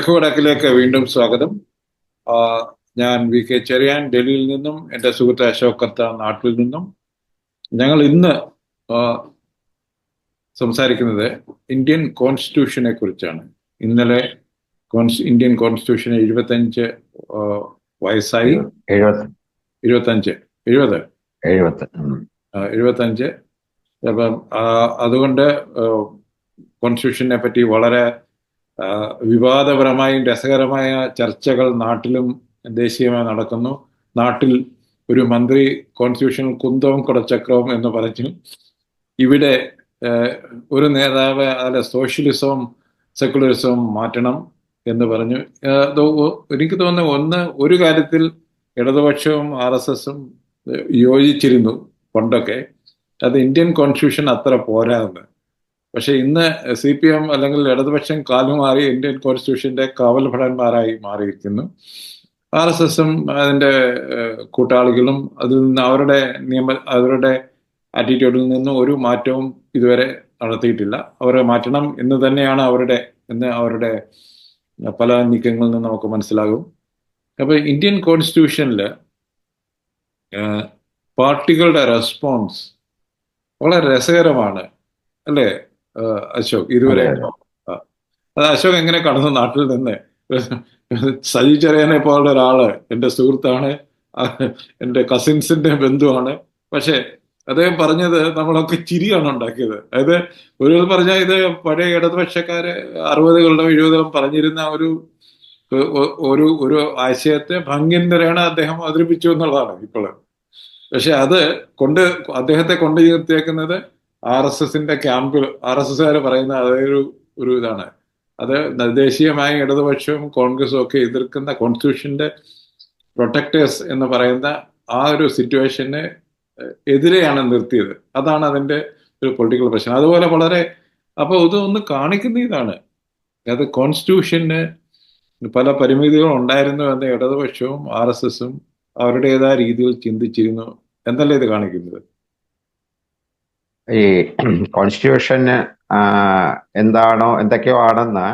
തെക്ക് വടക്കിലേക്ക് വീണ്ടും സ്വാഗതം. ഞാൻ വി കെ ചെറിയാൻ ഡൽഹിയിൽ നിന്നും എന്റെ സുഹൃത്ത് അശോക് കത്ത നാട്ടിൽ നിന്നും. ഞങ്ങൾ ഇന്ന് സംസാരിക്കുന്നത് ഇന്ത്യൻ കോൺസ്റ്റിറ്റ്യൂഷനെ കുറിച്ചാണ്. ഇന്നലെ കോൺസ് ഇന്ത്യൻ കോൺസ്റ്റിറ്റ്യൂഷന് എഴുപത്തഞ്ച് വയസ്സായി. എഴുപത്തഞ്ച് ഇരുപത്തഞ്ച്. എഴുപത്? എഴുപത്തി എഴുപത്തഞ്ച്. അപ്പം അതുകൊണ്ട് കോൺസ്റ്റിറ്റ്യൂഷനെ പറ്റി വളരെ വിവാദപരമായും രസകരമായ ചർച്ചകൾ നാട്ടിലും ദേശീയമായി നടക്കുന്നു. നാട്ടിൽ ഒരു മന്ത്രി കോൺസ്റ്റിറ്റ്യൂഷനിൽ കുന്തവും കുടച്ചക്രവും എന്ന് പറഞ്ഞു. ഇവിടെ ഒരു നേതാവ് അതിലെ സോഷ്യലിസവും സെക്കുലറിസവും മാറ്റണം എന്ന് പറഞ്ഞു. എനിക്ക് തോന്നുന്നു ഒന്ന് ഒരു കാര്യത്തിൽ ഇടതുപക്ഷവും ആർ എസ് എസും യോജിച്ചിരുന്നു പണ്ടൊക്കെ. അത് ഇന്ത്യൻ കോൺസ്റ്റിറ്റ്യൂഷൻ അത്ര പോരാന്ന് പക്ഷെ ഇന്ന് സി പി എം അല്ലെങ്കിൽ ഇടതുപക്ഷം കാലുമാറി ഇന്ത്യൻ കോൺസ്റ്റിറ്റ്യൂഷന്റെ കാവൽഭടന്മാരായി മാറിയിരിക്കുന്നു. ആർ എസ് എസും അതിന്റെ കൂട്ടാളികളും അതിൽ നിന്ന് അവരുടെ നിയമ അവരുടെ ആറ്റിറ്റ്യൂഡിൽ നിന്ന് ഒരു മാറ്റവും ഇതുവരെ നടത്തിയിട്ടില്ല. അവരെ മാറ്റണം എന്ന് തന്നെയാണ് അവരുടെ എന്ന് അവരുടെ പല നീക്കങ്ങളിൽ നിന്ന് നമുക്ക് മനസ്സിലാകും. അപ്പൊ ഇന്ത്യൻ കോൺസ്റ്റിറ്റ്യൂഷനിൽ പാർട്ടികളുടെ റെസ്പോൺസ് വളരെ രസകരമാണ് അല്ലേ? അശോക് ഇരുവരെ അതെ, അശോക് എങ്ങനെ കടന്നു നാട്ടിൽ നിന്ന്? സജി ചെറിയനെ പോലുള്ള ഒരാൾ എന്റെ സുഹൃത്താണ് എന്റെ എന്റെ കസിൻസിന്റെ ബന്ധുവാണ്. പക്ഷെ അദ്ദേഹം പറഞ്ഞത് നമ്മളൊക്കെ ചിരിയാണ് ഉണ്ടാക്കിയത്. അതായത് ഒരു പറഞ്ഞാൽ ഇത് പഴയ ഇടതുപക്ഷക്കാര് അറുപതുകളിലും എഴുപതിലും പറഞ്ഞിരുന്ന ഒരു ഒരു ഒരു ആശയത്തെ ഭംഗിന്തരാണ് അദ്ദേഹം അവതരിപ്പിച്ചു എന്നുള്ളതാണ് ഇപ്പോൾ പക്ഷെ അത് കൊണ്ട് അദ്ദേഹത്തെ കൊണ്ടു ചേർത്തേക്കുന്നത് ആർ എസ് എസിന്റെ ക്യാമ്പിൽ ആർ എസ് എസ്സുകാർ പറയുന്ന അതൊരു ഒരു ഇതാണ്. അത് ദേശീയമായ ഇടതുപക്ഷവും കോൺഗ്രസും ഒക്കെ എതിർക്കുന്ന കോൺസ്റ്റിറ്റ്യൂഷന്റെ പ്രൊട്ടക്ടേഴ്സ് എന്ന് പറയുന്ന ആ ഒരു സിറ്റുവേഷന് എതിരെയാണ് നിർത്തിയത്. അതാണ് അതിന്റെ ഒരു പൊളിറ്റിക്കൽ പ്രശ്നം. അതുപോലെ വളരെ അപ്പൊ ഇത് ഒന്ന് കാണിക്കുന്ന ഇതാണ്. അത് കോൺസ്റ്റിറ്റ്യൂഷന് പല പരിമിതികളും ഉണ്ടായിരുന്നു എന്ന് ഇടതുപക്ഷവും ആർ എസ് എസും അവരുടേതായ രീതിയിൽ ചിന്തിച്ചിരുന്നു എന്നല്ലേ ഇത് കാണിക്കുന്നത്? ഈ കോൺസ്റ്റിറ്റ്യൂഷന് എന്താണോ എന്തൊക്കെയോ ആണെന്ന്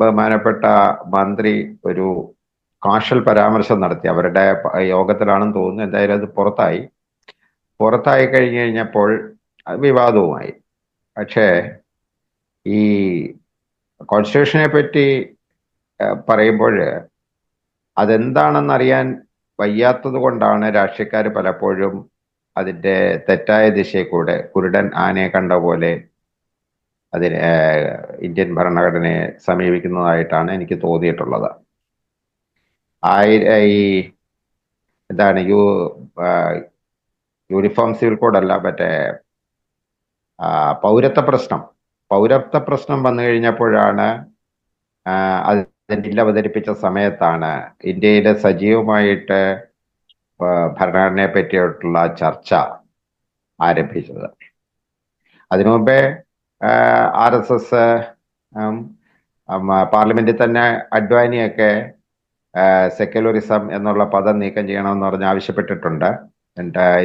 ബഹുമാനപ്പെട്ട മന്ത്രി ഒരു കാഷൽ പരാമർശം നടത്തി. അവരുടെ യോഗത്തിലാണെന്ന് തോന്നുന്നു. എന്തായാലും അത് പുറത്തായി. പുറത്തായി കഴിഞ്ഞു കഴിഞ്ഞപ്പോൾ വിവാദവുമായി. പക്ഷേ ഈ കോൺസ്റ്റിറ്റ്യൂഷനെ പറ്റി പറയുമ്പോൾ അതെന്താണെന്നറിയാൻ വയ്യാത്തത് കൊണ്ടാണ് രാഷ്ട്രീയക്കാർ പലപ്പോഴും അതിന്റെ തെറ്റായ ദിശയിൽ കൂടെ കുരുടൻ ആനയെ കണ്ട പോലെ അതിന് ഇന്ത്യൻ ഭരണഘടനയെ സമീപിക്കുന്നതായിട്ടാണ് എനിക്ക് തോന്നിയിട്ടുള്ളത്. ആയി- ഈ എന്താണ് യു യൂണിഫോം സിവിൽ കോഡല്ല മറ്റേ പൗരത്വ പ്രശ്നം. പൗരത്വ പ്രശ്നം വന്നു കഴിഞ്ഞപ്പോഴാണ് അതിന്റെ അവതരിപ്പിച്ച സമയത്താണ് ഇന്ത്യയിലെ സജീവമായിട്ട് ഭരണഘടനയെ പറ്റിയിട്ടുള്ള ചർച്ച ആരംഭിച്ചത്. അതിനു മുമ്പേ ആർ എസ് എസ് പാർലമെന്റിൽ തന്നെ അഡ്വാനിയൊക്കെ സെക്യുലറിസം എന്നുള്ള പദം നീക്കം ചെയ്യണമെന്ന് പറഞ്ഞ് ആവശ്യപ്പെട്ടിട്ടുണ്ട്.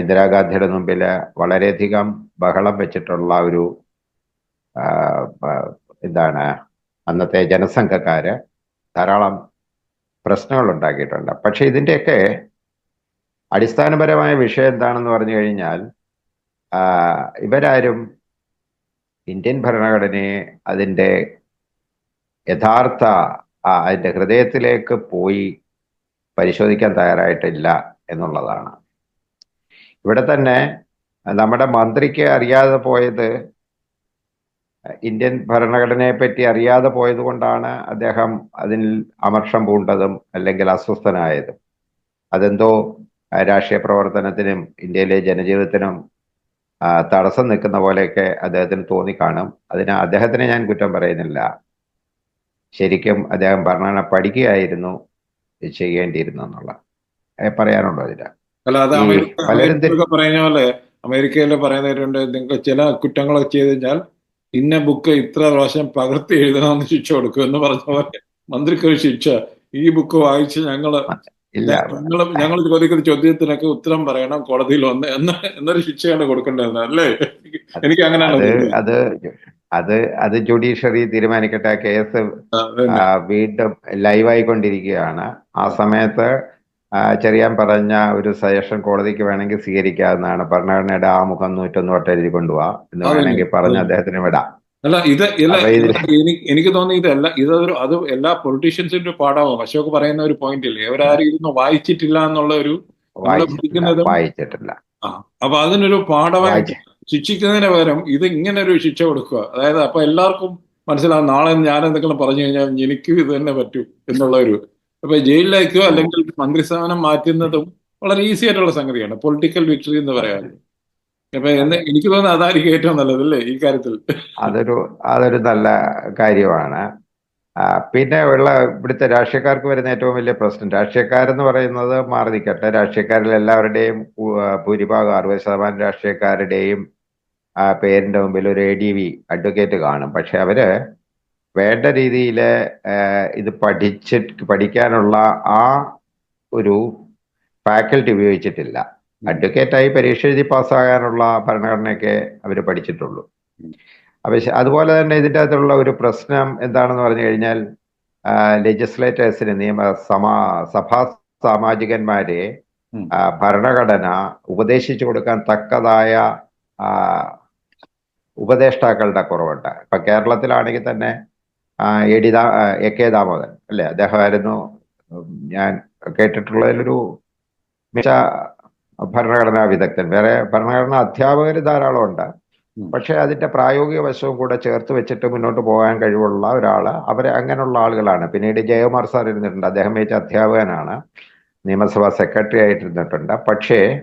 ഇന്ദിരാഗാന്ധിയുടെ മുമ്പിൽ വളരെയധികം ബഹളം വെച്ചിട്ടുള്ള ഒരു എന്താണ് അന്നത്തെ ജനസംഘക്കാര് ധാരാളം പ്രശ്നങ്ങൾ ഉണ്ടാക്കിയിട്ടുണ്ട്. പക്ഷെ ഇതിന്റെയൊക്കെ അടിസ്ഥാനപരമായ വിഷയം എന്താണെന്ന് പറഞ്ഞു കഴിഞ്ഞാൽ ഇവരാരും ഇന്ത്യൻ ഭരണഘടനയെ അതിന്റെ യഥാർത്ഥ അതിന്റെ ഹൃദയത്തിലേക്ക് പോയി പരിശോധിക്കാൻ തയ്യാറായിട്ടില്ല എന്നുള്ളതാണ്. ഇവിടെ തന്നെ നമ്മുടെ മന്ത്രിക്ക് അറിയാതെ പോയത് ഇന്ത്യൻ ഭരണഘടനയെ പറ്റി അറിയാതെ പോയത് കൊണ്ടാണ് അദ്ദേഹം അതിൽ അമർഷം പൂണ്ടതും അല്ലെങ്കിൽ അസ്വസ്ഥനായതും. അതെന്തോ രാഷ്ട്രീയ പ്രവർത്തനത്തിനും ഇന്ത്യയിലെ ജനജീവിതത്തിനും തടസ്സം നിൽക്കുന്ന പോലെയൊക്കെ അദ്ദേഹത്തിന് തോന്നിക്കാണും അതിന് അദ്ദേഹത്തിനെ ഞാൻ കുറ്റം പറയുന്നില്ല. ശരിക്കും അദ്ദേഹം ഭരണഘടന പഠിക്കുകയായിരുന്നു ചെയ്യേണ്ടിയിരുന്നു എന്നുള്ള. പറയാനുണ്ടോ അതിന്? അല്ല അത് അമേരിക്ക പറയുന്ന പോലെ അമേരിക്കയിൽ പറയുന്നവരുണ്ട് നിങ്ങൾ ചില കുറ്റങ്ങളൊക്കെ ചെയ്ത് കഴിഞ്ഞാൽ ഇന്ന ബുക്ക് ഇത്ര പ്രാവശ്യം പകർത്തി എഴുതണമെന്ന് ശിക്ഷ കൊടുക്കും എന്ന് പറഞ്ഞ പോലെ മന്ത്രിക്ക് ഒരു ശിക്ഷ. ഈ ബുക്ക് വായിച്ച് ഞങ്ങൾ ഇല്ല. ഞങ്ങൾ ചോദിക്കുന്ന ചോദ്യത്തിനൊക്കെ ഉത്തരം പറയണം കോടതിയിൽ വന്ന് എന്ന എന്നൊരു ശിക്ഷയാണ് കൊടുക്കേണ്ടത് അല്ലേ? എനിക്ക് അങ്ങനെയാണ് അത് അത് അത് ജുഡീഷ്യറി തീരുമാനിക്കട്ടെ കേസ് വീണ്ടും ലൈവായിക്കൊണ്ടിരിക്കുകയാണ്. ആ സമയത്ത് ചെറിയാൻ പറഞ്ഞ ഒരു സജഷൻ കോടതിക്ക് വേണമെങ്കിൽ സ്വീകരിക്കാവുന്നതാണ്. ഭരണഘടനയുടെ ആമുഖം മുഖം നൂറ്റൊന്ന് വട്ടം എഴുതി കൊണ്ടുപോവാ എന്ന് വേണമെങ്കിൽ പറഞ്ഞ് അദ്ദേഹത്തിന് വിടാം. അല്ല ഇത് ഇല്ല എനിക്ക് എനിക്ക് തോന്നി ഇതല്ല ഇതൊരു അത് എല്ലാ പൊളിറ്റീഷ്യൻസിന്റെ പാഠമാകും അശോക് പറയുന്ന ഒരു പോയിന്റ് ഇല്ലേ? അവരാരും ഇരുന്ന് വായിച്ചിട്ടില്ല എന്നുള്ള ഒരു വായിച്ചിട്ടില്ല അപ്പൊ അതിനൊരു പാഠമായി ശിക്ഷിക്കുന്നതിന് പകരം ഇത് ഇങ്ങനെ ഒരു ശിക്ഷ കൊടുക്കുക. അതായത് അപ്പൊ എല്ലാവർക്കും മനസ്സിലാവും നാളെ ഞാൻ എന്തെങ്കിലും പറഞ്ഞു കഴിഞ്ഞാൽ എനിക്കും ഇത് തന്നെ പറ്റൂ എന്നുള്ള ഒരു അപ്പൊ ജയിലിലേക്കോ അല്ലെങ്കിൽ മന്ത്രിസ്ഥാനം മാറ്റുന്നതും വളരെ ഈസി ആയിട്ടുള്ള സംഗതിയാണ്. പൊളിറ്റിക്കൽ വിക്ടറി എന്ന് എന്ന് എനിക്ക് തോന്നുന്നു അതായിരിക്കും ഏറ്റവും നല്ലത് അല്ലേ ഈ കാര്യത്തിൽ? അതൊരു അതൊരു നല്ല കാര്യമാണ്. പിന്നെ ഉള്ള ഇവിടുത്തെ രാഷ്ട്രീയക്കാർക്ക് വരുന്ന ഏറ്റവും വലിയ പ്രശ്നം. രാഷ്ട്രീയക്കാരെന്ന് പറയുന്നത് മാറി നിൽക്കട്ടെ രാഷ്ട്രീയക്കാരിൽ എല്ലാവരുടെയും ഭൂരിഭാഗം അറുപത് ശതമാനം രാഷ്ട്രീയക്കാരുടെയും പേരിന്റെ മുമ്പിൽ ഒരു എ ഡി വി അഡ്വക്കേറ്റ് കാണും. പക്ഷെ അവർ വേണ്ട രീതിയിൽ ഇത് പഠിച്ചിട്ട് പഠിക്കാനുള്ള ആ ഒരു ഫാക്കൽറ്റി ഉപയോഗിച്ചിട്ടില്ല. അഡ്വക്കേറ്റായി പരീക്ഷ എഴുതി പാസ്സാകാനുള്ള ഭരണഘടനയൊക്കെ അവർ പഠിച്ചിട്ടുള്ളൂ. അപ്പൊ അതുപോലെ തന്നെ ഇതിന്റെ അകത്തുള്ള ഒരു പ്രശ്നം എന്താണെന്ന് പറഞ്ഞു കഴിഞ്ഞാൽ ലെജിസ്ലേറ്റേഴ്സിന് നിയമ സമാ സഭാ സാമാജികന്മാരെ ഭരണഘടന ഉപദേശിച്ചു കൊടുക്കാൻ തക്കതായ ഉപദേഷ്ടാക്കളുടെ കുറവുണ്ട്. ഇപ്പൊ കേരളത്തിലാണെങ്കിൽ തന്നെ എഡിതാ എ ഡി ദാ- എ കെ ദാമോദരൻ അല്ലെ? അദ്ദേഹമായിരുന്നു ഞാൻ കേട്ടിട്ടുള്ളതിലൊരു മികച്ച ഭരണഘടനാ വിദഗ്ധൻ. വേറെ ഭരണഘടനാ അധ്യാപകർ ധാരാളം ഉണ്ട്. ഉം. പക്ഷെ അതിന്റെ പ്രായോഗിക വശവും കൂടെ ചേർത്ത് വെച്ചിട്ട് മുന്നോട്ട് പോകാൻ കഴിവുള്ള ഒരാൾ അവരെ അങ്ങനെയുള്ള ആളുകളാണ്. പിന്നീട് ജയകുമാർ സാർ ഇരുന്നിട്ടുണ്ട്. അദ്ദേഹം വെച്ച അധ്യാപകനാണ്? നിയമസഭാ സെക്രട്ടറി ആയിട്ടിരുന്നിട്ടുണ്ട്. പക്ഷേ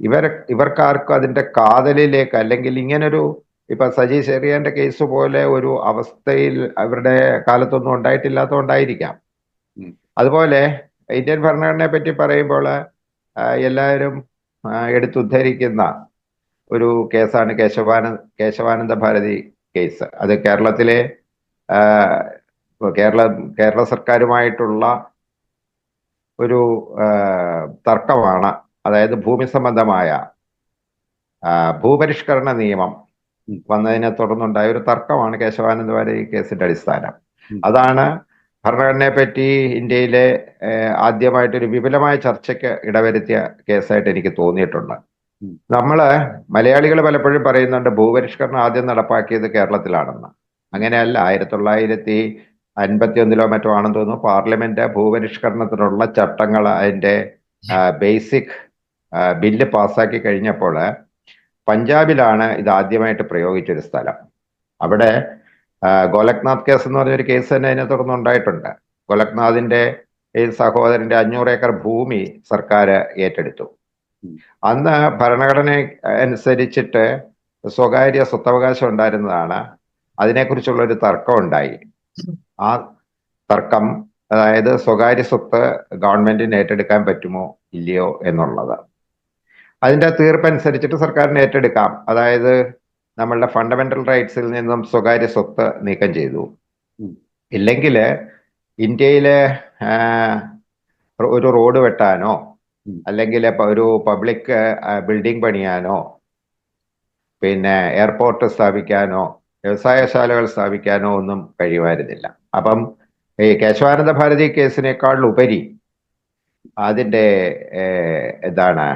ഇവർ ഇവർക്കാർക്കും അതിന്റെ കാതലിലേക്ക് അല്ലെങ്കിൽ ഇങ്ങനൊരു ഇപ്പൊ സജി ചെറിയാന്റെ കേസ് പോലെ ഒരു അവസ്ഥയിൽ അവരുടെ കാലത്തൊന്നും ഉണ്ടായിട്ടില്ലാത്തതുകൊണ്ടായിരിക്കാം. അതുപോലെ ഇന്ത്യൻ ഭരണഘടനയെ പറ്റി പറയുമ്പോൾ എല്ലാവരും എടുത്തുദ്ധരിക്കുന്ന ഒരു കേസാണ് കേശവാനന്ദ കേശവാനന്ദ ഭാരതി കേസ്. അത് കേരളത്തിലെ കേരള കേരള സർക്കാരുമായിട്ടുള്ള ഒരു തർക്കമാണ്. അതായത് ഭൂമി സംബന്ധമായ ഭൂപരിഷ്കരണ നിയമം. വന്നതിനെ തുടർന്നുണ്ടായ ഒരു തർക്കമാണ് കേശവാനന്ദ ഭാരതി കേസിന്റെ അടിസ്ഥാനം. അതാണ് ഭരണഘടനയെ പറ്റി ഇന്ത്യയിലെ ആദ്യമായിട്ട് ആദ്യമായിട്ടൊരു വിപുലമായ ചർച്ചയ്ക്ക് ഇടവരുത്തിയ കേസായിട്ട് എനിക്ക് തോന്നിയിട്ടുണ്ട്. നമ്മൾ മലയാളികൾ പലപ്പോഴും പറയുന്നുണ്ട് ഭൂപരിഷ്കരണം ആദ്യം നടപ്പാക്കിയത് കേരളത്തിലാണെന്ന്. അങ്ങനെയല്ല ആയിരത്തി തൊള്ളായിരത്തി അൻപത്തി ഒന്നിലോ മറ്റോ ആണെന്ന് തോന്നുന്നു പാർലമെന്റ് ഭൂപരിഷ്കരണത്തിനുള്ള ചട്ടങ്ങൾ അതിന്റെ ബേസിക് ബില്ല് പാസ്സാക്കി കഴിഞ്ഞപ്പോൾ പഞ്ചാബിലാണ് ഇത് ആദ്യമായിട്ട് പ്രയോഗിച്ചൊരു സ്ഥലം. അവിടെ ഗോലക്നാഥ് കേസ് എന്ന് പറഞ്ഞൊരു കേസ് തന്നെ അതിനെ തുടർന്ന് ഉണ്ടായിട്ടുണ്ട് ഗോലക്നാഥിന്റെ ഈ സഹോദരന്റെ അഞ്ഞൂറ് ഏക്കർ ഭൂമി സർക്കാർ ഏറ്റെടുത്തു. അന്ന് ഭരണഘടന അനുസരിച്ചിട്ട് സ്വകാര്യ സ്വത്തവകാശം ഉണ്ടായിരുന്നതാണ്. അതിനെക്കുറിച്ചുള്ള ഒരു തർക്കം ഉണ്ടായി. ആ തർക്കം അതായത് സ്വകാര്യ സ്വത്ത് ഗവൺമെന്റിന് ഏറ്റെടുക്കാൻ പറ്റുമോ ഇല്ലയോ എന്നുള്ളത്. അതിന്റെ തീർപ്പനുസരിച്ചിട്ട് സർക്കാരിന് ഏറ്റെടുക്കാം. അതായത് നമ്മളുടെ ഫണ്ടമെന്റൽ റൈറ്റ്സിൽ നിന്നും സ്വകാര്യ സ്വത്ത് നീക്കം ചെയ്തു. ഇല്ലെങ്കിൽ ഇന്ത്യയിലെ ഒരു റോഡ് വെട്ടാനോ അല്ലെങ്കിൽ ഒരു പബ്ലിക് ബിൽഡിംഗ് പണിയാനോ പിന്നെ എയർപോർട്ട് സ്ഥാപിക്കാനോ വ്യവസായശാലകൾ സ്ഥാപിക്കാനോ ഒന്നും കഴിയുമായിരുന്നില്ല. അപ്പം ഈ കേശവാനന്ദ ഭാരതി കേസിനേക്കാൾ ഉപരി അതിന്റെ എന്താണ്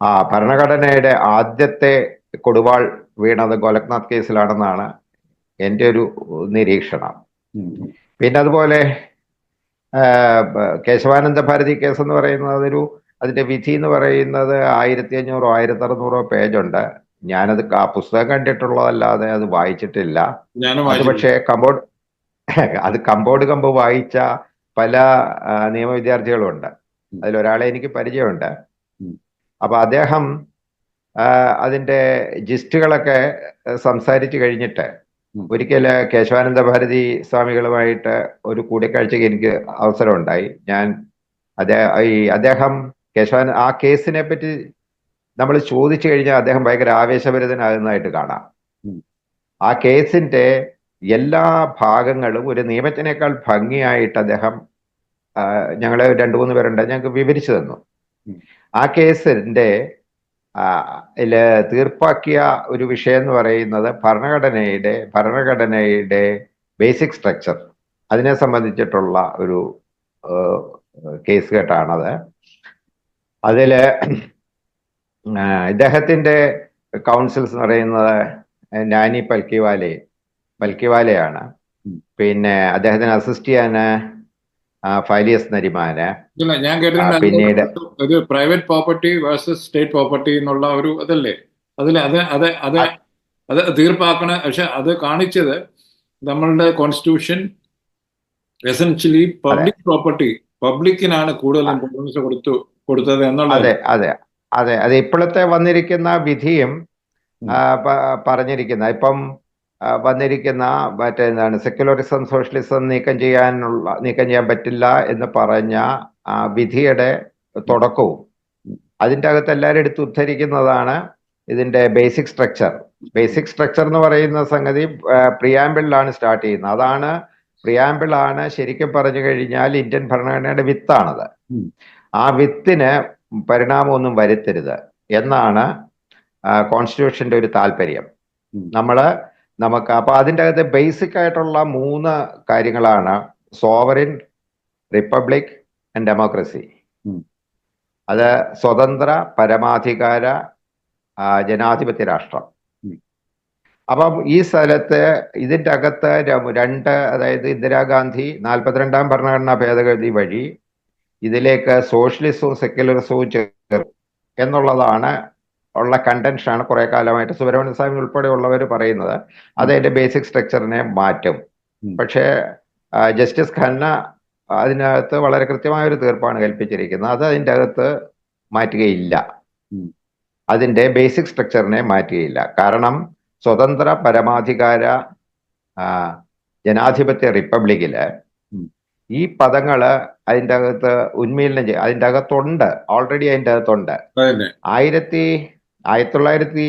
ആ ഭരണഘടനയുടെ ആദ്യത്തെ കൊടുവാൾ വീണത് ഗോലക്നാഥ് കേസിലാണെന്നാണ് എന്റെ ഒരു നിരീക്ഷണം. പിന്നെ അതുപോലെ കേശവാനന്ദ ഭാരതി കേസ് എന്ന് പറയുന്നത് അതൊരു അതിന്റെ വിധി എന്ന് പറയുന്നത് ആയിരത്തി അഞ്ഞൂറോ ആയിരത്തി അറുന്നൂറോ പേജുണ്ട്. ഞാനത് ആ പുസ്തകം കണ്ടിട്ടുള്ളതല്ലാതെ അത് വായിച്ചിട്ടില്ല. അത് പക്ഷേ കമ്പോഡ് അത് കമ്പോഡ് കമ്പ് വായിച്ച പല നിയമ വിദ്യാർത്ഥികളുണ്ട് അതിലൊരാളെ എനിക്ക് പരിചയമുണ്ട്. അപ്പൊ അദ്ദേഹം അതിന്റെ ജിസ്റ്റുകളൊക്കെ സംസാരിച്ചു കഴിഞ്ഞിട്ട് ഒരിക്കൽ കേശവാനന്ദ ഭാരതി സ്വാമികളുമായിട്ട് ഒരു കൂടിക്കാഴ്ചയ്ക്ക് എനിക്ക് അവസരം ഉണ്ടായി ഞാൻ അദ്ദേഹം ഈ അദ്ദേഹം കേശവാന ആ കേസിനെ പറ്റി നമ്മൾ ചോദിച്ചു കഴിഞ്ഞാൽ അദ്ദേഹം ഭയങ്കര ആവേശഭരിതനാകുന്നതായിട്ട് കാണാം. ആ കേസിന്റെ എല്ലാ ഭാഗങ്ങളും ഒരു നിയമത്തിനേക്കാൾ ഭംഗിയായിട്ട് അദ്ദേഹം ഞങ്ങളെ രണ്ടു മൂന്ന് പേരുണ്ട് ഞങ്ങൾക്ക് വിവരിച്ചു തന്നു. ആ കേസിന്റെ തീർപ്പാക്കിയ ഒരു വിഷയം എന്ന് പറയുന്നത് ഭരണഘടനയുടെ ഭരണഘടനയുടെ ബേസിക് സ്ട്രക്ചർ അതിനെ സംബന്ധിച്ചിട്ടുള്ള ഒരു കേസ് കേട്ടാണത്. അതിൽ ഇദ്ദേഹത്തിന്റെ കൗൺസിൽസ് എന്ന് പറയുന്നത് നാനി പൽക്കിവാലെ പൽക്കിവാലയാണ്. പിന്നെ അദ്ദേഹത്തിന് അസിസ്റ്റ് ചെയ്യാന് ആ, ഫാലിയസ് നരിമാന്. ഞാൻ കേട്ടിട്ടുണ്ട് പിന്നീട് ഒരു private property versus state property എന്നുള്ള ഒരു അതല്ലേ അതിൽ അത് അത് അത് അത് തീർപ്പാക്കണ പക്ഷെ അത് കാണിച്ചത് നമ്മളുടെ കോൺസ്റ്റിറ്റ്യൂഷൻ എസെൻഷ്യലി പബ്ലിക് പ്രോപ്പർട്ടി പബ്ലിക്കിനാണ് കൂടുതൽ ഇമ്പോർട്ടൻസ് കൊടുത്തു കൊടുത്തത് എന്നുള്ളത്. അതെ അതെ അതെ. അത് ഇപ്പോഴത്തെ വന്നിരിക്കുന്ന വിധിയും ആ, പ- പറഞ്ഞിരിക്കുന്ന ഇപ്പം വന്നിരിക്കുന്ന മറ്റേ എന്താണ് സെക്യുലറിസം സോഷ്യലിസം നീക്കം ചെയ്യാനുള്ള നീക്കം ചെയ്യാൻ പറ്റില്ല എന്ന് പറഞ്ഞ ആ വിധിയുടെ തുടക്കവും. അതിന്റെ അകത്ത് എല്ലാവരും എടുത്ത് ഉദ്ധരിക്കുന്നതാണ് ഇതിന്റെ ബേസിക് സ്ട്രക്ചർ ബേസിക് സ്ട്രക്ചർ എന്ന് പറയുന്ന സംഗതി പ്രിയാമ്പിളിലാണ് സ്റ്റാർട്ട് ചെയ്യുന്നത്. അതാണ് പ്രിയാമ്പിളാണ് ശരിക്കും പറഞ്ഞു കഴിഞ്ഞാൽ ഇന്ത്യൻ ഭരണഘടനയുടെ വിത്താണത്. ആ വിത്തിന് പരിണാമമൊന്നും വരുത്തരുത് എന്നാണ് കോൺസ്റ്റിറ്റ്യൂഷന്റെ ഒരു താല്പര്യം. ഉം. നമുക്ക് അപ്പൊ അതിന്റെ അകത്ത് ബേസിക് ആയിട്ടുള്ള മൂന്ന് കാര്യങ്ങളാണ് സോവറിൻ റിപ്പബ്ലിക് ആൻഡ് ഡെമോക്രസി. അത് സ്വതന്ത്ര പരമാധികാര ജനാധിപത്യ രാഷ്ട്രം. അപ്പം ഈ സ്ഥലത്ത് ഇതിന്റെ അകത്ത് രണ്ട് അതായത് ഇന്ദിരാഗാന്ധി നാൽപ്പത്തിരണ്ടാം ഭരണഘടനാ ഭേദഗതി വഴി ഇതിലേക്ക് സോഷ്യലിസവും സെക്യുലറിസവും ചേർക്കും എന്നുള്ളതാണ് ഉള്ള കണ്ടൻഷനാണ് കുറെ കാലമായിട്ട് സുബ്രഹ്മണ്യ സ്വാമി ഉൾപ്പെടെയുള്ളവർ പറയുന്നത്. അത് അതിന്റെ ബേസിക് സ്ട്രക്ചറിനെ മാറ്റും. പക്ഷേ ജസ്റ്റിസ് ഖന്ന അതിനകത്ത് വളരെ കൃത്യമായ ഒരു തീർപ്പാണ് കൽപ്പിച്ചിരിക്കുന്നത്. അത് അതിന്റെ അകത്ത് മാറ്റുകയില്ല. അതിന്റെ അതിന്റെ ബേസിക് സ്ട്രക്ചറിനെ മാറ്റുകയില്ല. കാരണം സ്വതന്ത്ര പരമാധികാര ജനാധിപത്യ റിപ്പബ്ലിക്കിൽ ഈ പദങ്ങൾ അതിന്റെ അകത്ത് ഉന്മീലനം ചെയ്യും അതിന്റെ അകത്തുണ്ട്. ഓൾറെഡി അതിന്റെ അകത്തുണ്ട്. ആയിരത്തി ആയിരത്തി തൊള്ളായിരത്തി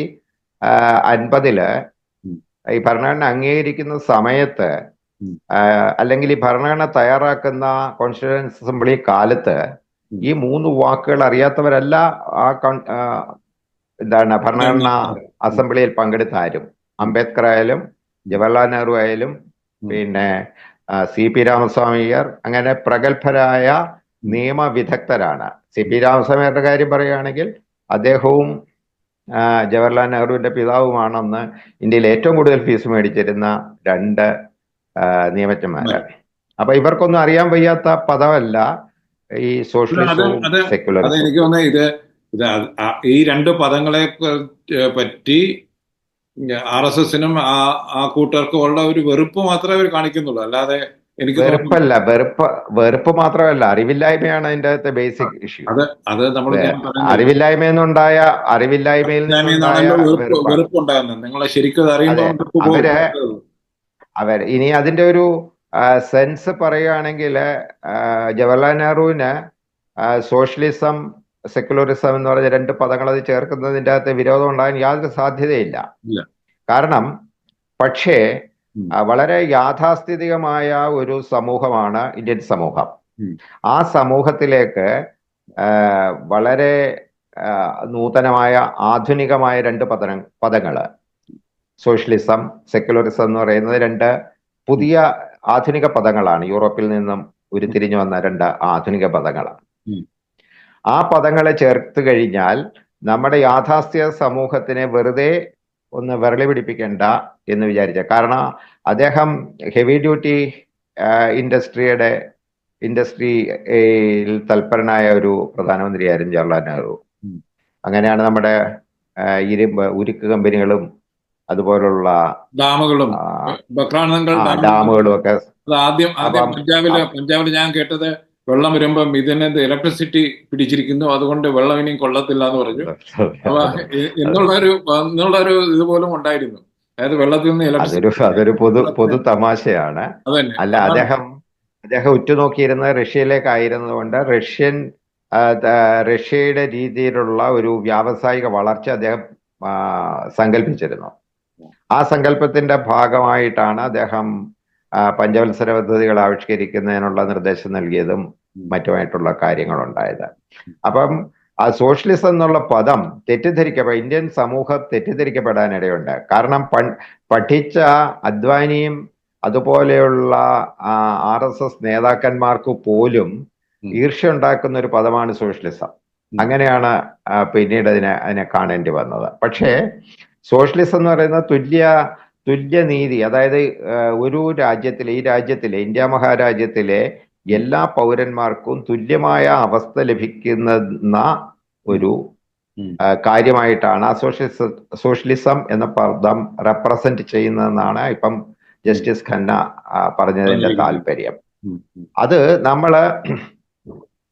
അൻപതിൽ ഈ ഭരണഘടന അംഗീകരിക്കുന്ന സമയത്ത് അല്ലെങ്കിൽ ഈ ഭരണഘടന തയ്യാറാക്കുന്ന കോൺസ്റ്റിറ്റ്യൻസ് അസംബ്ലി കാലത്ത് ഈ മൂന്ന് വാക്കുകൾ അറിയാത്തവരല്ല ആ എന്താണ് ഭരണഘടന അസംബ്ലിയിൽ പങ്കെടുത്ത ആരും അംബേദ്കർ ആയാലും ജവഹർലാൽ നെഹ്റു ആയാലും പിന്നെ സി പി രാമസ്വാമിയർ അങ്ങനെ പ്രഗത്ഭരായ നിയമവിദഗ്ധരാണ് സി പി രാമസ്വാമിയുടെ കാര്യം പറയുകയാണെങ്കിൽ അദ്ദേഹവും ജവഹർലാൽ നെഹ്റുവിന്റെ പിതാവുമാണെന്ന് ഇന്ത്യയിൽ ഏറ്റവും കൂടുതൽ ഫീസ് മേടിച്ചിരുന്ന രണ്ട് നിയമജ്ഞന്മാരാണ് അപ്പൊ ഇവർക്കൊന്നും അറിയാൻ വയ്യാത്ത പദമല്ല ഈ സോഷ്യലിസ്റ്റ് സെക്യുലർ എനിക്ക് തോന്നുന്നത് ഇത് ഇത് ഈ രണ്ട് പദങ്ങളെ പറ്റി ആർ എസ് എസിനും ആ ആ കൂട്ടർക്കും ഉള്ള ഒരു വെറുപ്പ് മാത്രമേ അവർ കാണിക്കുന്നുള്ളൂ. അല്ലാതെ എനിക്ക് വെറുപ്പല്ല വെറുപ്പ് വെറുപ്പ് മാത്രമല്ല അറിവില്ലായ്മയാണ് അതിന്റെ അകത്തെ ബേസിക് ഇഷ്യൂ അത് അത് നമ്മൾ അറിവില്ലായ്മ അറിവില്ലായ്മയിൽ നിങ്ങളെ ശരിക്കും. അവർ അവർ ഇനി അതിന്റെ ഒരു സെൻസ് പറയുകയാണെങ്കിൽ ജവഹർലാൽ നെഹ്റുവിന് സോഷ്യലിസം സെക്യുലറിസം എന്ന് പറഞ്ഞ രണ്ട് പദങ്ങൾ അത് ചേർക്കുന്നതിന്റെ അകത്ത് വിരോധം ഉണ്ടാകാൻ യാതൊരു സാധ്യതയില്ല. കാരണം പക്ഷേ വളരെ യാഥാസ്ഥിതികമായ ഒരു സമൂഹമാണ് ഇന്ത്യൻ സമൂഹം. ആ സമൂഹത്തിലേക്ക് വളരെ നൂതനമായ ആധുനികമായ രണ്ട് പദ പദങ്ങൾ സോഷ്യലിസം സെക്യുലറിസം എന്ന് പറയുന്നത് രണ്ട് പുതിയ ആധുനിക പദങ്ങളാണ്. യൂറോപ്പിൽ നിന്നും ഉരുത്തിരിഞ്ഞു വന്ന രണ്ട് ആധുനിക പദങ്ങളാണ്. ആ പദങ്ങളെ ചേർത്ത് കഴിഞ്ഞാൽ നമ്മുടെ യാഥാസ്ഥ്യ സമൂഹത്തിനെ വെറുതെ ഒന്ന് വിരളി പിടിപ്പിക്കേണ്ട എന്ന് വിചാരിച്ച. കാരണം അദ്ദേഹം ഹെവി ഡ്യൂട്ടി ഇൻഡസ്ട്രിയുടെ ഇൻഡസ്ട്രിയിൽ തൽപരനായ ഒരു പ്രധാനമന്ത്രിയായിരുന്നു ജവഹർലാൽ നെഹ്റു. അങ്ങനെയാണ് നമ്മുടെ ഇരുമ്പ് ഉരുക്ക് കമ്പനികളും അതുപോലുള്ള ഡാമുകളും ഡാമുകളും. ഒക്കെ ആദ്യം പഞ്ചാബിൽ പഞ്ചാബിൽ ഞാൻ കേട്ടത് വെള്ളം വരുമ്പം ഇതിനെ ഇലക്ട്രിസിറ്റി പിടിച്ചിരിക്കുന്നു? അതുകൊണ്ട് വെള്ളം ഇനിയും കൊള്ളത്തില്ല എന്ന് പറഞ്ഞു. അപ്പൊ ഒരു എന്നുള്ളൊരു എന്നുള്ളൊരു ഇതുപോലും ഉണ്ടായിരുന്നു. അതായത് വെള്ളത്തിൽ നിന്ന് ഇലക്ട്രിസിറ്റി അതൊരു പൊതു പൊതു തമാശയാണ്. അല്ല അദ്ദേഹം അദ്ദേഹം ഉറ്റുനോക്കിയിരുന്നത് റഷ്യയിലേക്കായിരുന്നതുകൊണ്ട് റഷ്യൻ റഷ്യയുടെ രീതിയിലുള്ള ഒരു വ്യാവസായിക വളർച്ച അദ്ദേഹം സങ്കല്പിച്ചിരുന്നു ആ സങ്കല്പത്തിന്റെ ഭാഗമായിട്ടാണ് അദ്ദേഹം പഞ്ചവത്സര പദ്ധതികൾ ആവിഷ്കരിക്കുന്നതിനുള്ള നിർദ്ദേശം നൽകിയതും മറ്റുമായിട്ടുള്ള കാര്യങ്ങളുണ്ടായത്. അപ്പം ആ സോഷ്യലിസം എന്നുള്ള പദം തെറ്റിദ്ധരിക്കപ്പെ ഇന്ത്യൻ സമൂഹം തെറ്റിദ്ധരിക്കപ്പെടാനിടയുണ്ട്. കാരണം പഠിച്ച അദ്വാനിയും അതുപോലെയുള്ള ആർ എസ് എസ് നേതാക്കന്മാർക്ക് പോലും. ഈർഷ്യ ഉണ്ടാക്കുന്ന ഒരു പദമാണ് സോഷ്യലിസം. അങ്ങനെയാണ് പിന്നീട് അതിനെ അതിനെ കാണേണ്ടി വന്നത്. പക്ഷേ സോഷ്യലിസം എന്ന് പറയുന്ന തുല്യ തുല്യനീതി അതായത് ഒരു രാജ്യത്തിലെ ഈ രാജ്യത്തിലെ ഇന്ത്യ മഹാരാജ്യത്തിലെ എല്ലാ പൗരന്മാർക്കും തുല്യമായ അവസ്ഥ ലഭിക്കുന്ന ഒരു കാര്യമായിട്ടാണ് ആ സോഷ്യലിസം സോഷ്യലിസം എന്ന പദം റെപ്രസെന്റ് ചെയ്യുന്നതെന്നാണ് ഇപ്പം ജസ്റ്റിസ് ഖന്ന പറഞ്ഞതിന്റെ താല്പര്യം. അത് നമ്മൾ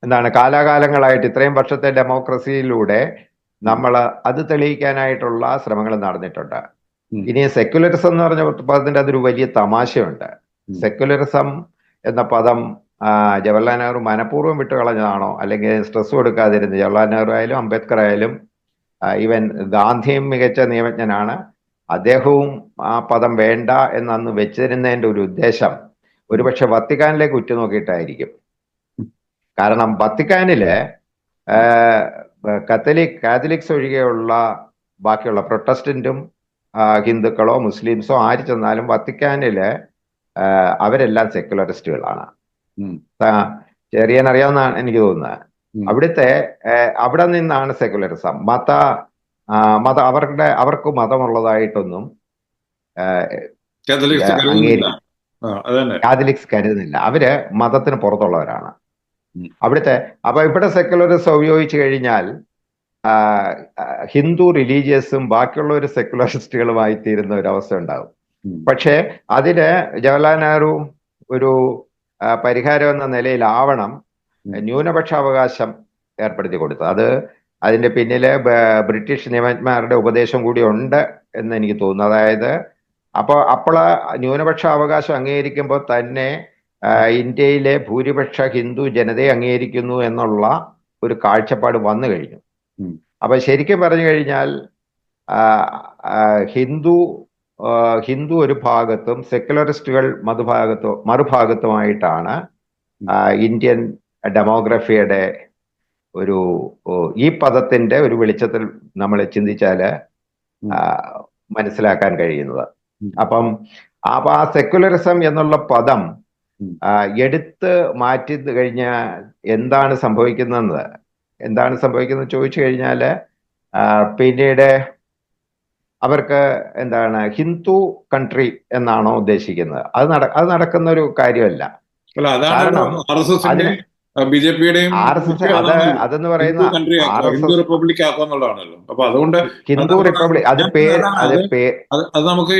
എന്താണ് കാലാകാലങ്ങളായിട്ട് ഇത്രയും വർഷത്തെ ഡെമോക്രസിയിലൂടെ നമ്മൾ അത് തെളിയിക്കാനായിട്ടുള്ള ശ്രമങ്ങൾ നടന്നിട്ടുണ്ട്. ഇനി സെക്യുലറിസം എന്ന് പറഞ്ഞ പദത്തിന്റെ അതൊരു വലിയ തമാശയുണ്ട്. സെക്യുലറിസം എന്ന പദം ജവഹർലാൽ നെഹ്റു മനഃപൂർവം വിട്ടുകളഞ്ഞതാണോ അല്ലെങ്കിൽ സ്ട്രെസ് കൊടുക്കാതിരുന്നു. ജവഹർലാൽ നെഹ്റു ആയാലും അംബേദ്കർ ആയാലും ഈവൻ ഗാന്ധിയും മികച്ച നിയമജ്ഞനാണ്. അദ്ദേഹവും ആ പദം വേണ്ട എന്ന് അന്ന് വെച്ചിരുന്നതിന്റെ ഒരു ഉദ്ദേശം ഒരുപക്ഷെ വത്തിക്കാനിലേക്ക് ഉറ്റുനോക്കിയിട്ടായിരിക്കും. കാരണം വത്തിക്കാനിൽ കത്തലിക് കാത്തലിക്സ് ഒഴികെയുള്ള ബാക്കിയുള്ള പ്രൊട്ടസ്റ്റന്റും ഹിന്ദുക്കളോ മുസ്ലിംസോ ആര് ചെന്നാലും വത്തിക്കാനിൽ അവരെല്ലാം സെക്യുലറിസ്റ്റുകളാണ്. ചെറിയാൻ അറിയാവുന്നതാണ് എനിക്ക് തോന്നുന്നത്. അവിടുത്തെ അവിടെ നിന്നാണ് സെക്യുലറിസം. മത മത അവരുടെ അവർക്ക് മതമുള്ളതായിട്ടൊന്നും കാതലിക്സ് കരുതുന്നില്ല. അവർ മതത്തിന് പുറത്തുള്ളവരാണ്. അവിടുത്തെ അപ്പൊ ഇവിടെ സെക്യുലറിസം ഉപയോഗിച്ചു കഴിഞ്ഞാൽ ഹിന്ദു റിലീജിയസും ബാക്കിയുള്ളവർ സെക്യുലറിസ്റ്റുകളുമായി തീരുന്ന ഒരു അവസ്ഥ ഉണ്ടാകും. പക്ഷേ അതിന് ജവഹർലാൽ നെഹ്റു ഒരു പരിഹാരം എന്ന നിലയിലാവണം ന്യൂനപക്ഷ അവകാശം ഏർപ്പെടുത്തി കൊടുത്തു അത് അതിന്റെ പിന്നിലെ ബ്രിട്ടീഷ് നിയമജ്ഞന്മാരുടെ ഉപദേശം കൂടി ഉണ്ട് എന്ന് എനിക്ക് തോന്നുന്നു അതായത് അപ്പോൾ അപ്പോൾ ന്യൂനപക്ഷ അവകാശം അംഗീകരിക്കുമ്പോൾ തന്നെ ഇന്ത്യയിലെ ഭൂരിപക്ഷ ഹിന്ദു ജനതയെ അംഗീകരിക്കുന്നു എന്നുള്ള ഒരു കാഴ്ചപ്പാട് വന്നു കഴിഞ്ഞു. അപ്പൊ ശരിക്കും പറഞ്ഞു കഴിഞ്ഞാൽ ഹിന്ദു ഹിന്ദു ഒരു ഭാഗത്തും സെക്യുലറിസ്റ്റുകൾ മറുഭാഗത്തോ മറുഭാഗത്തുമായിട്ടാണ് ഇന്ത്യൻ ഡെമോഗ്രഫിയുടെ ഒരു ഈ പദത്തിന്റെ ഒരു വെളിച്ചത്തിൽ നമ്മൾ ചിന്തിച്ചാൽ മനസ്സിലാക്കാൻ കഴിയുന്നത്. അപ്പം അപ്പൊ ആ സെക്യുലറിസം എന്നുള്ള പദം എടുത്ത് മാറ്റി കഴിഞ്ഞ എന്താണ് സംഭവിക്കുന്നത് എന്താണ് സംഭവിക്കുന്നത് ചോദിച്ചു കഴിഞ്ഞാൽ പിന്നീട് അവർക്ക് എന്താണ് ഹിന്ദു കൺട്രി എന്നാണോ ഉദ്ദേശിക്കുന്നത്. അത് നട അത് നടക്കുന്ന ഒരു കാര്യമല്ല ബി ജെ പിയുടെയും അത് അതെന്ന് പറയുന്ന ഹിന്ദു റിപ്പബ്ലിക് അപ്പൊ അതുകൊണ്ട് ഹിന്ദു റിപ്പബ്ലിക് അത് പേര് അത് അത് പേ അത് നമുക്ക്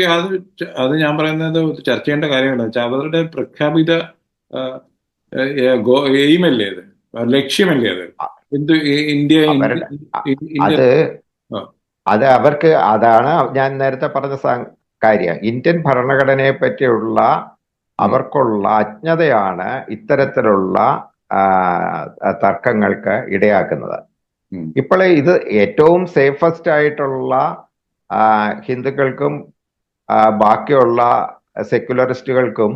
അത് ഞാൻ പറയുന്നത് ചർച്ച ചെയ്യേണ്ട കാര്യമല്ല. അവരുടെ പ്രഖ്യാപിത എയിമല്ലേ അത് ലക്ഷ്യമല്ലേ അത്? ഇന്ത്യ അത് അത് അവർക്ക് അതാണ് ഞാൻ നേരത്തെ പറഞ്ഞ കാര്യം. ഇന്ത്യൻ ഭരണഘടനയെ പറ്റിയുള്ള അവർക്കുള്ള അജ്ഞതയാണ് ഇത്തരത്തിലുള്ള തർക്കങ്ങൾക്ക് ഇടയാക്കുന്നത്. ഇപ്പോൾ ഇത് ഏറ്റവും സേഫസ്റ്റ് ആയിട്ടുള്ള ഹിന്ദുക്കൾക്കും ബാക്കിയുള്ള സെക്യുലറിസ്റ്റുകൾക്കും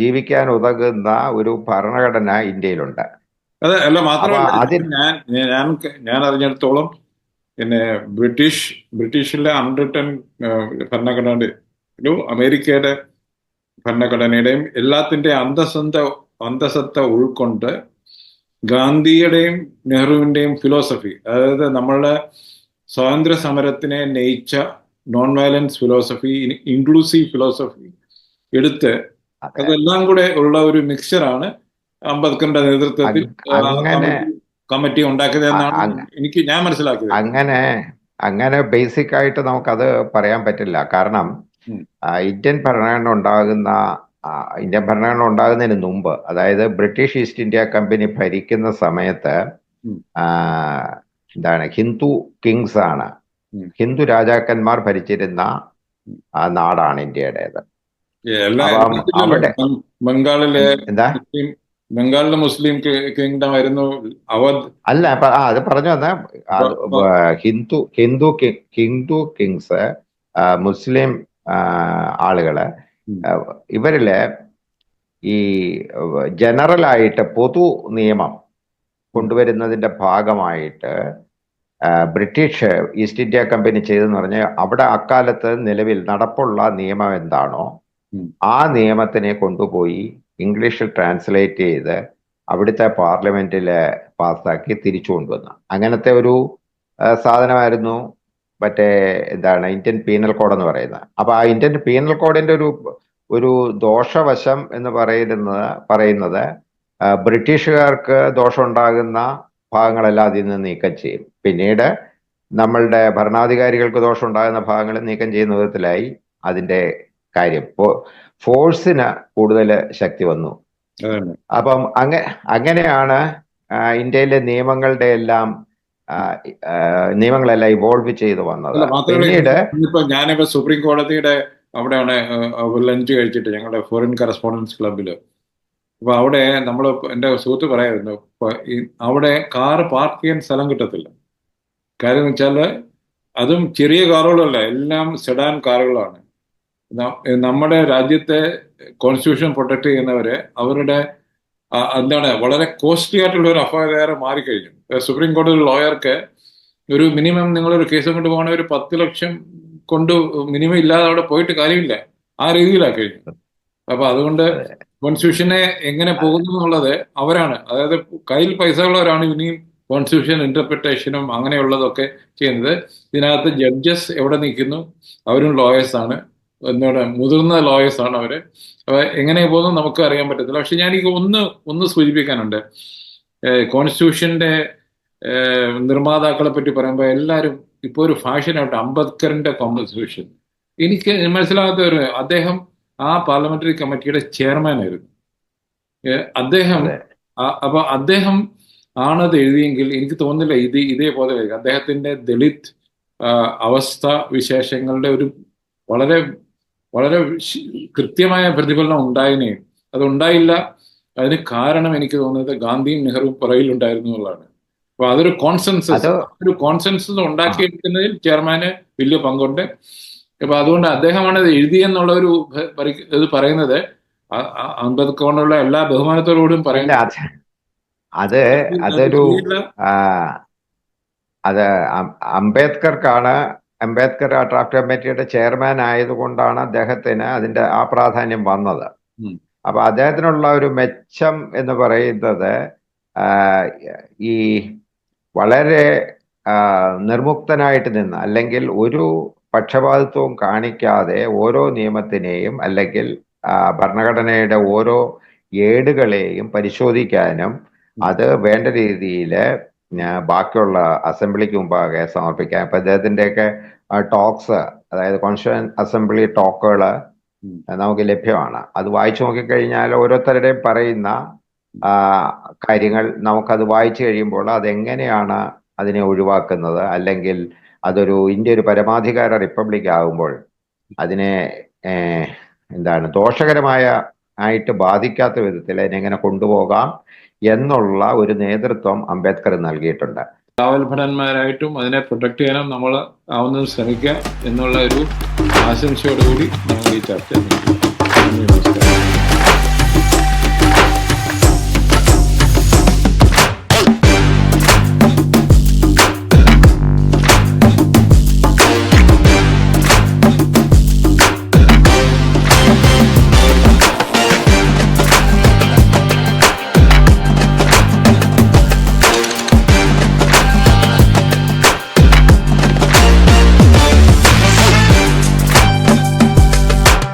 ജീവിക്കാൻ ഉതകുന്ന ഒരു ഭരണഘടന ഇന്ത്യയിലുണ്ട്. അതെ അല്ല മാത്രമല്ല ഞാൻ ഞാൻ ഞാൻ- അറിഞ്ഞിടത്തോളം പിന്നെ ബ്രിട്ടീഷ് ബ്രിട്ടീഷിലെ അൺറിട്ടൺ ഭരണഘടന ഭരണഘടനയിലും അമേരിക്കയുടെ ഭരണഘടനയുടെയും എല്ലാത്തിന്റെ അന്തസത്ത അന്തസത്ത ഉൾക്കൊണ്ട് ഗാന്ധിയുടെയും നെഹ്റുവിന്റെയും ഫിലോസഫി അതായത് നമ്മളുടെ സ്വാതന്ത്ര്യ സമരത്തിനെ നയിച്ച non violence philosophy inclusive philosophy എടുത്ത് അതെല്ലാം കൂടെ ഉള്ള ഒരു മിക്സറാണ് അംബേദ്കറിന്റെ നേതൃത്വത്തിൽ അങ്ങനെ കമ്മിറ്റി ഉണ്ടാക്കിയത് എന്നാണ് എനിക്ക് ഞാൻ മനസ്സിലാക്കിയത്. അങ്ങനെ അങ്ങനെ ബേസിക് ആയിട്ട് നമുക്കത് പറയാൻ പറ്റില്ല. കാരണം ഇന്ത്യൻ ഭരണഘടന ഉണ്ടാകുന്ന ഇന്ത്യൻ ഭരണഘടന ഉണ്ടാകുന്നതിന് മുമ്പ് അതായത് ബ്രിട്ടീഷ് ഈസ്റ്റ് ഇന്ത്യ കമ്പനി ഭരിക്കുന്ന സമയത്ത് എന്താണ് ഹിന്ദു കിങ്സ് ആണ്. ഹിന്ദു രാജാക്കന്മാർ ഭരിച്ചിരുന്ന ആ, നാടാണ് ഇന്ത്യയുടേത്. അവിടെ- ബംഗാളിലെ എന്താ? ബംഗാളിലെ മുസ്ലിം കിങ്ഡം ആയിരുന്നു അവധ്. അല്ല അത് പറഞ്ഞു വന്ന. ഹിന്ദു ഹിന്ദു ഹിന്ദു കിങ്സ് മുസ്ലിം ആളുകൾ. ഇവരിൽ ഈ ജനറൽ ആയിട്ട് പൊതു നിയമം കൊണ്ടുവരുന്നതിന്റെ ഭാഗമായിട്ട് ബ്രിട്ടീഷ് ഈസ്റ്റ് ഇന്ത്യ കമ്പനി ചെയ്തെന്ന് പറഞ്ഞാൽ അവിടെ അക്കാലത്ത് നിലവിൽ നടപ്പുള്ള നിയമം എന്താണോ ആ നിയമത്തിനെ കൊണ്ടുപോയി ഇംഗ്ലീഷിൽ ട്രാൻസ്ലേറ്റ് ചെയ്ത് അവിടുത്തെ പാർലമെന്റിൽ പാസ്സാക്കി തിരിച്ചു കൊണ്ടുവന്നു. അങ്ങനത്തെ ഒരു സാധനമായിരുന്നു മറ്റേ എന്താണ് ഇന്ത്യൻ പീനൽ കോഡ് എന്ന് പറയുന്നത്. അപ്പൊ ആ ഇന്ത്യൻ പീനൽ കോഡിന്റെ ഒരു ഒരു ദോഷവശം എന്ന് പറയുന്നത് പറയുന്നത് ബ്രിട്ടീഷുകാർക്ക് ദോഷമുണ്ടാകുന്ന ഭാഗങ്ങളെല്ലാം അതിൽ നിന്ന് നീക്കം ചെയ്യും. പിന്നീട് നമ്മളുടെ ഭരണാധികാരികൾക്ക് ദോഷം ഉണ്ടാകുന്ന ഭാഗങ്ങൾ നീക്കം ചെയ്യുന്ന വിധത്തിലായി അതിന്റെ കാര്യം. ഫോഴ്സിന് കൂടുതൽ ശക്തി വന്നു. അപ്പം അങ്ങ അങ്ങനെയാണ് ഇന്ത്യയിലെ നിയമങ്ങളുടെ എല്ലാം നിയമങ്ങളെല്ലാം ഇവോൾവ് ചെയ്ത് വന്നത്. പിന്നീട് ഞാനിപ്പോ സുപ്രീം കോടതിയുടെ അവിടെയാണ് ലഞ്ച് കഴിച്ചിട്ട് ഞങ്ങളുടെ ഫോറിൻ കറസ്പോണ്ടൻസ് ക്ലബിൽ അപ്പൊ അവിടെ നമ്മൾ എന്റെ സുഹൃത്ത് പറയായിരുന്നു അവിടെ കാറ് പാർക്ക് ചെയ്യാൻ സ്ഥലം കിട്ടത്തില്ല. കാര്യം എന്ന് വെച്ചാൽ അതും ചെറിയ കാറുകളല്ല എല്ലാം സെഡാൻ കാറുകളാണ്. നമ്മുടെ രാജ്യത്തെ കോൺസ്റ്റിറ്റ്യൂഷൻ പ്രൊട്ടക്ട് ചെയ്യുന്നവരെ അവരുടെ എന്താണ് വളരെ കോസ്റ്റ്ലി ആയിട്ടുള്ള ഒരു അഫയർ മാറിക്കഴിഞ്ഞു. കഴിഞ്ഞു സുപ്രീം കോടതി ലോയർക്ക് ഒരു മിനിമം നിങ്ങളൊരു കേസ് കൊണ്ട് പോകണ ഒരു പത്ത് ലക്ഷം കൊണ്ട് മിനിമം ഇല്ലാതെ അവിടെ പോയിട്ട് കാര്യമില്ല. ആ രീതിയിലാണ് കഴിഞ്ഞു. അപ്പൊ അതുകൊണ്ട് കോൺസ്റ്റിറ്റ്യൂഷനെ എങ്ങനെ പോകുന്നു എന്നുള്ളത് അവരാണ്. അതായത് കയ്യിൽ പൈസ ഉള്ളവരാണ് ഇനിയും കോൺസ്റ്റിറ്റ്യൂഷൻ ഇന്റർപ്രിട്ടേഷനും അങ്ങനെയുള്ളതൊക്കെ ചെയ്യുന്നത്. ഇതിനകത്ത് ജഡ്ജസ് എവിടെ നിൽക്കുന്നു? അവരും ലോയേഴ്സ് എന്നോട് മുതിർന്ന ലോയേഴ്സ് ആണ് അവർ. അപ്പൊ എങ്ങനെ പോകുന്നു നമുക്ക് അറിയാൻ പറ്റത്തില്ല. പക്ഷെ ഞാൻ എനിക്ക് ഒന്ന് ഒന്ന് സൂചിപ്പിക്കാനുണ്ട്. കോൺസ്റ്റിറ്റ്യൂഷന്റെ നിർമ്മാതാക്കളെ പറ്റി പറയുമ്പോൾ എല്ലാവരും ഇപ്പോൾ ഒരു ഫാഷനായിട്ട് അംബേദ്കറിന്റെ കോൺസ്റ്റിറ്റ്യൂഷൻ എനിക്ക് മനസ്സിലാകാത്ത ഒരു അദ്ദേഹം ആ പാർലമെന്ററി കമ്മിറ്റിയുടെ ചെയർമാൻ ആയിരുന്നു. അദ്ദേഹം അപ്പൊ അദ്ദേഹം ആണത് എഴുതിയെങ്കിൽ എനിക്ക് തോന്നുന്നില്ല ഇത് ഇതേപോലെ. അദ്ദേഹത്തിന്റെ ദളിത് അവസ്ഥ വിശേഷങ്ങളുടെ ഒരു വളരെ വളരെ കൃത്യമായ പ്രതിഫലനം അത് ഉണ്ടായില്ല. അതിന് കാരണം എനിക്ക് തോന്നുന്നത് ഗാന്ധിയും നെഹ്റുവും പുറകിലുണ്ടായിരുന്നു എന്നുള്ളതാണ്. അപ്പൊ അതൊരു കോൺസെൻസസ് ഒരു കോൺസെൻസസ് ഉണ്ടാക്കിയെടുക്കുന്നതിൽ ചെയർമാന് വലിയ പങ്കുണ്ട്. അപ്പൊ അതുകൊണ്ട് അദ്ദേഹമാണ് ഇത് എഴുതിയെന്നുള്ള ഒരു ഇത് പറയുന്നത്. അംബേദ്കറിനുള്ള എല്ലാ ബഹുമാനത്തോടുകൂടിയും പറയുന്നത്. അത് അത് അതൊരു അത് അംബേദ്കർക്കാണ് അംബേദ്കർ ആ ഡ്രാഫ്റ്റ് കമ്മിറ്റിയുടെ ചെയർമാൻ ആയതുകൊണ്ടാണ് അദ്ദേഹത്തിന് അതിന്റെ ആ പ്രാധാന്യം വന്നത്. അപ്പൊ അദ്ദേഹത്തിനുള്ള ഒരു മെച്ചം എന്ന് പറയുന്നത് ഈ വളരെ നിർമുക്തനായിട്ട് നിന്ന് അല്ലെങ്കിൽ ഒരു പക്ഷപാതിത്വവും കാണിക്കാതെ ഓരോ നിയമത്തിനെയും അല്ലെങ്കിൽ ഭരണഘടനയുടെ ഓരോ ഏടുകളെയും പരിശോധിക്കാനും അത് വേണ്ട രീതിയിൽ ബാക്കിയുള്ള അസംബ്ലിക്ക് മുമ്പാകെ സമർപ്പിക്കാം. ഇപ്പൊ അദ്ദേഹത്തിന്റെയൊക്കെ ടോക്സ് അതായത് കോൺസ്റ്റിറ്റ്യൂഷൻ അസംബ്ലി ടോക്കുകൾ നമുക്ക് ലഭ്യമാണ്. അത് വായിച്ചു നോക്കിക്കഴിഞ്ഞാൽ ഓരോരുത്തരുടെയും പറയുന്ന കാര്യങ്ങൾ നമുക്കത് വായിച്ചു കഴിയുമ്പോൾ അതെങ്ങനെയാണ് അതിനെ ഒഴിവാക്കുന്നത്? അല്ലെങ്കിൽ അതൊരു ഇന്ത്യ ഒരു പരമാധികാര റിപ്പബ്ലിക് ആകുമ്പോൾ അതിനെ എന്താണ് ദോഷകരമായ ആയിട്ട് ബാധിക്കാത്ത വിധത്തിൽ അതിനെങ്ങനെ കൊണ്ടുപോകാം എന്നുള്ള ഒരു നേതൃത്വം അംബേദ്കർ നൽകിയിട്ടുണ്ട്. കാവൽഭടന്മാരായിട്ടും അതിനെ പ്രൊട്ടക്ട് ചെയ്യാനും നമ്മൾ ആവുന്നത് ശ്രമിക്കുക എന്നുള്ള ഒരു ആശംസയോടുകൂടി ഞങ്ങൾ ഈ ചർച്ച നമസ്കാരം.